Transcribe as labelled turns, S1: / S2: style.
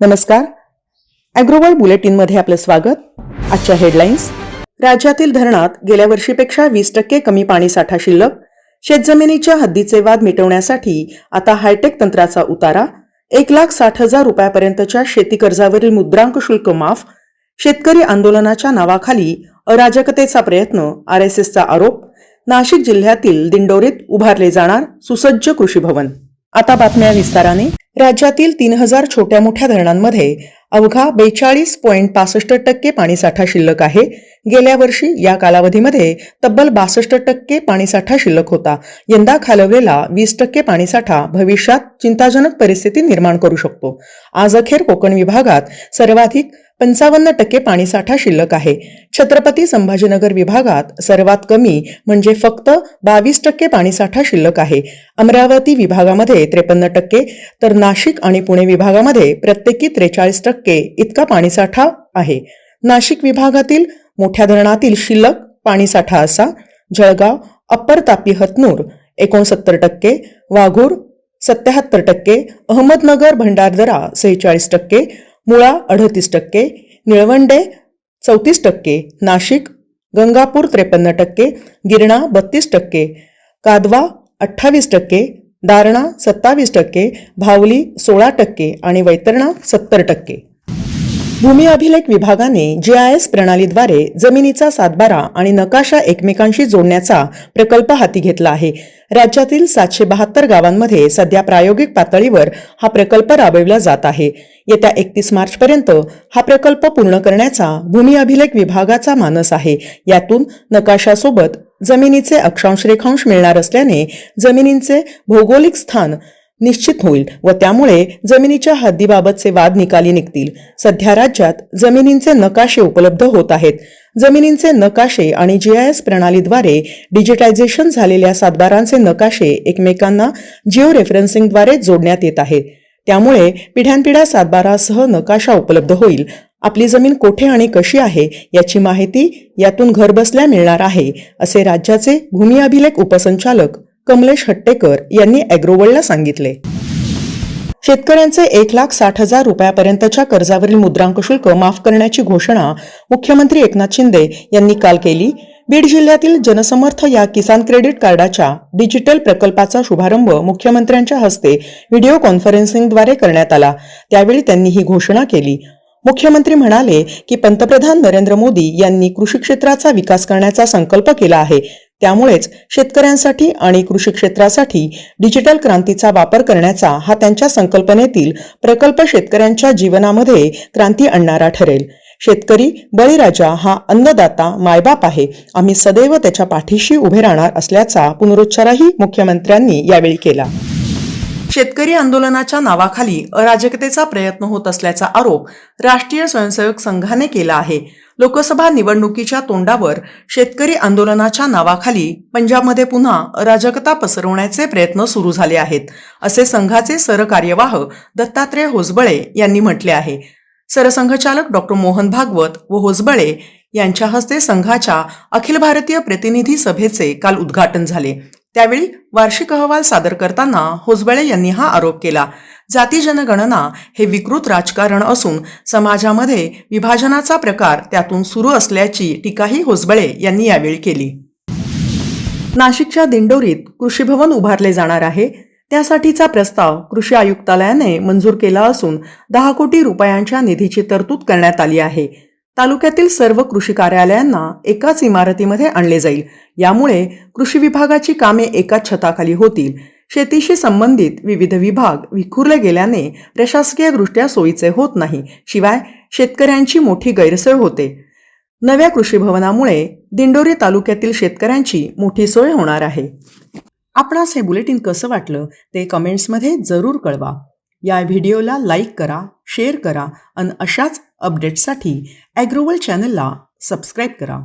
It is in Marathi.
S1: नमस्कार. अॅग्रोवर्ल्ड बुलेटिनमध्ये आपलं स्वागत. आजच्या हेडलाईन्स राज्यातील धरणात गेल्या वर्षीपेक्षा वीस टक्के कमी पाणीसाठा शिल्लक. शेतजमिनीच्या हद्दीचे वाद मिटवण्यासाठी आता हायटेक तंत्राचा उतारा. एक लाख साठ हजार रुपयापर्यंतच्या शेती कर्जावरील मुद्रांक शुल्क माफ. शेतकरी आंदोलनाच्या नावाखाली अराजकतेचा प्रयत्न आर एस एसचा आरोप. नाशिक जिल्ह्यातील दिंडोरीत उभारले जाणार सुसज्ज कृषी भवन. आता बातम्या विस्ताराने. राज्यातील तीन हजार छोट्या मोठ्या धरणांमध्ये अवघा बेचाळीस पॉईंट पासष्ट टक्के पाणीसाठा शिल्लक आहे. गेल्या वर्षी या कालावधीमध्ये तब्बल बासष्ट टक्के पाणीसाठा शिल्लक होता. यंदा खालवलेला वीस टक्के पाणीसाठा भविष्यात चिंताजनक परिस्थिती निर्माण करू शकतो. आज अखेर कोकण विभागात सर्वाधिक पंचावन्न टक्के पाणीसाठा शिल्लक आहे. छत्रपती संभाजीनगर विभागात सर्वात कमी म्हणजे फक्त बावीस टक्के पाणीसाठा शिल्लक आहे. अमरावती विभागामध्ये त्रेपन्न टक्के तर नाशिक आणि पुणे विभागामध्ये प्रत्येकी त्रेचाळीस टक्के इतका पाणीसाठा आहे. नाशिक विभागातील मोठ्या धरणातील शिल्लक पाणीसाठा असा जळगाव अप्पर तापी हतनूर एकोणसत्तर टक्के वाघूर सत्याहत्तर टक्के अहमदनगर भंडारदरा सेहेचाळीस टक्के मुळा अडतीस टक्के निळवंडे चौतीस टक्के नाशिक गंगापूर त्रेपन्न टक्के गिरणा बत्तीस टक्के कादवा अठ्ठावीस टक्के दारणा सत्तावीस टक्के भावली सोळा टक्के आणि वैतरणा सत्तर टक्के. भूमी अभिलेख विभागाने जीआयएस प्रणालीद्वारे जमिनीचा सातबारा आणि नकाशा एकमेकांशी जोडण्याचा प्रकल्प हाती घेतला आहे. राज्यातील सातशे बहात्तर गावांमध्ये सध्या प्रायोगिक पातळीवर हा प्रकल्प राबविला जात आहे. येत्या एकतीस मार्चपर्यंत हा प्रकल्प पूर्ण करण्याचा भूमी अभिलेख विभागाचा मानस आहे. यातून नकाशासोबत जमिनीचे अक्षांश रेखांश मिळणार असल्याने जमिनींचे भौगोलिक स्थान निश्चित होईल व त्यामुळे जमिनीच्या हद्दीबाबतचे वाद निकाली निघतील. सध्या राज्यात जमिनींचे नकाशे उपलब्ध होत आहेत. जमिनींचे नकाशे आणि जीआयएस प्रणालीद्वारे डिजिटायझेशन झालेल्या सातबारांचे नकाशे एकमेकांना जिओ रेफरन्सिंगद्वारे जोडण्यात येत आहेत. त्यामुळे पिढ्यानपिढ्या सातबारासह नकाशा उपलब्ध होईल. आपली जमीन कोठे आणि कशी आहे याची माहिती यातून घरबसल्या मिळणार आहे असे राज्याचे भूमी अभिलेख उपसंचालक कमलेश हट्टेकर यांनी अॅग्रोवर्ल्डला सांगितले. शेतकऱ्यांचे एक लाख साठ हजार रुपयापर्यंतच्या कर्जावरील मुद्रांक शुल्क माफ करण्याची घोषणा मुख्यमंत्री एकनाथ शिंदे यांनी काल केली. बीड जिल्ह्यातील जनसमर्थ या किसान क्रेडिट कार्डाच्या डिजिटल प्रकल्पाचा शुभारंभ मुख्यमंत्र्यांच्या हस्ते व्हिडिओ कॉन्फरन्सिंगद्वारे करण्यात आला. त्यावेळी त्यांनी ही घोषणा केली. मुख्यमंत्री म्हणाले की पंतप्रधान नरेंद्र मोदी यांनी कृषी क्षेत्राचा विकास करण्याचा संकल्प केला आहे. त्यामुळेच शेतकऱ्यांसाठी आणि कृषी क्षेत्रासाठी डिजिटल क्रांतीचा वापर करण्याचा हा त्यांच्या संकल्पनेतील प्रकल्प शेतकऱ्यांच्या जीवनामध्ये क्रांती आणणारा ठरेल. शेतकरी बळीराजा हा अन्नदाता मायबाप आहे. आम्ही सदैव त्याच्या पाठीशी उभे राहणार असल्याचा पुनरुच्चारही मुख्यमंत्र्यांनी यावेळी केला. शेतकरी आंदोलनाच्या नावाखाली अराजकतेचा प्रयत्न होत असल्याचा आरोप राष्ट्रीय स्वयंसेवक संघाने केला आहे. लोकसभा निवडणुकीच्या तोंडावर शेतकरी आंदोलनाच्या नावाखाली पंजाबमध्ये पुन्हा अराजकता पसरवण्याचे प्रयत्न सुरू झाले आहेत असे संघाचे सरकार्यवाह दत्तात्रय होसबळे यांनी म्हटले आहे. सरसंघचालक डॉक्टर मोहन भागवत व होसबळे यांच्या हस्ते संघाच्या अखिल भारतीय प्रतिनिधी सभेचे काल उद्घाटन झाले. त्यावेळी वार्षिक अहवाल सादर करताना होसबळे यांनी हा आरोप केला. जाती जनगणना हे विकृत राजकारण असून समाजामध्ये विभाजनाचा प्रकार त्यातून सुरू असल्याची टीकाही होसबळे यांनी यावेळी केली. नाशिकच्या दिंडोरीत कृषी भवन उभारले जाणार आहे. त्यासाठीचा प्रस्ताव कृषी आयुक्तालयाने मंजूर केला असून दहा कोटी रुपयांच्या निधीची तरतूद करण्यात आली आहे. तालुक्यातील सर्व कृषी कार्यालयांना एकाच इमारतीमध्ये आणले जाईल. यामुळे कृषी विभागाची कामे एकाच छताखाली होतील. शेतीशी संबंधित विविध विभाग विखुरले गेल्याने प्रशासकीय दृष्ट्या सोयीचे होत नाही. शिवाय शेतकऱ्यांची मोठी गैरसोय होते. नव्या कृषी भवनामुळे दिंडोरी तालुक्यातील शेतकऱ्यांची मोठी सोय होणार आहे. आपणास हे बुलेटिन कसं वाटलं ते कमेंट्समध्ये जरूर कळवा. या व्हिडिओला लाईक करा शेअर करा आणि अशाच अपडेट्ससाठी ॲग्रोवल चॅनलला सबस्क्राईब करा.